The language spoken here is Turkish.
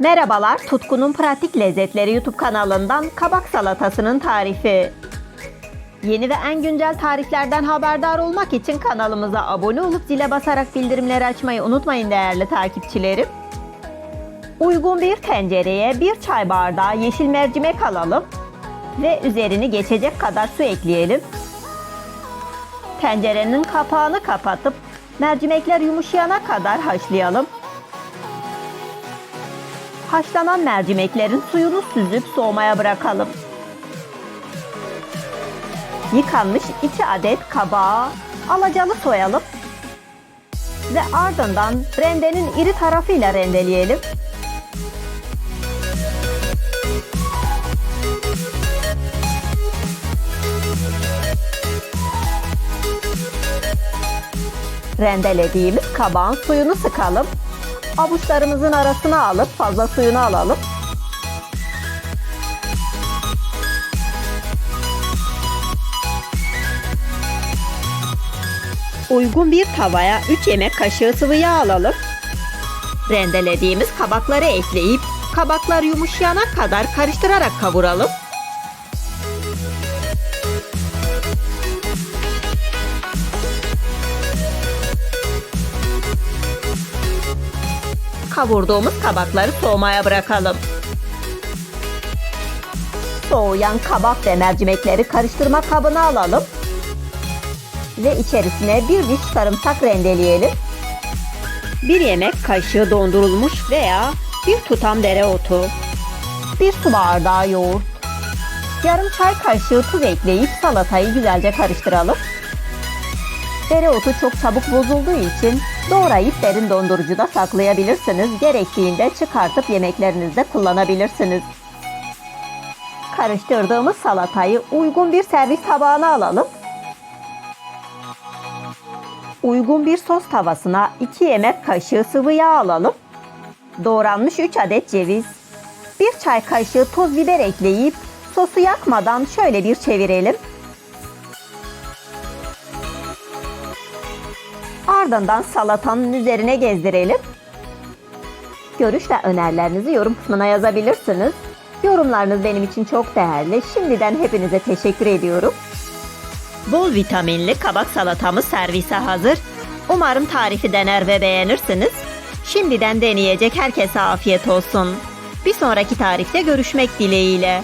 Merhabalar, Tutku'nun Pratik Lezzetleri YouTube kanalından kabak salatasının tarifi. Yeni ve en güncel tariflerden haberdar olmak için kanalımıza abone olup zile basarak bildirimleri açmayı unutmayın değerli takipçilerim. Uygun bir tencereye bir çay bardağı yeşil mercimek alalım ve üzerini geçecek kadar su ekleyelim. Tencerenin kapağını kapatıp mercimekler yumuşayana kadar haşlayalım. Haşlanan mercimeklerin suyunu süzüp soğumaya bırakalım. Yıkanmış 2 adet kabağı alacalı soyalım. Ve ardından rendenin iri tarafıyla rendeleyelim. Rendelediğimiz kabağın suyunu sıkalım. Avuçlarımızın arasına alıp fazla suyunu alalım. Uygun bir tavaya 3 yemek kaşığı sıvı yağ alalım. Rendelediğimiz kabakları ekleyip kabaklar yumuşayana kadar karıştırarak kavuralım. Kavurduğumuz kabakları soğumaya bırakalım. Soğuyan kabak ve mercimekleri karıştırma kabına alalım. Ve içerisine bir diş sarımsak rendeleyelim. Bir yemek kaşığı dondurulmuş veya bir tutam dereotu. Bir su bardağı yoğurt. Yarım çay kaşığı tuz ekleyip salatayı güzelce karıştıralım. Dereotu çok çabuk bozulduğu için doğrayıp derin dondurucuda saklayabilirsiniz. Gerektiğinde çıkartıp yemeklerinizde kullanabilirsiniz. Karıştırdığımız salatayı uygun bir servis tabağına alalım. Uygun bir sos tavasına 2 yemek kaşığı sıvı yağ alalım. Doğranmış 3 adet ceviz. 1 çay kaşığı toz biber ekleyip sosu yakmadan şöyle bir çevirelim. Ardından salatanın üzerine gezdirelim. Görüş ve önerilerinizi yorum kısmına yazabilirsiniz. Yorumlarınız benim için çok değerli. Şimdiden hepinize teşekkür ediyorum. Bol vitaminli kabak salatamız servise hazır. Umarım tarifi dener ve beğenirsiniz. Şimdiden deneyecek herkese afiyet olsun. Bir sonraki tarifte görüşmek dileğiyle.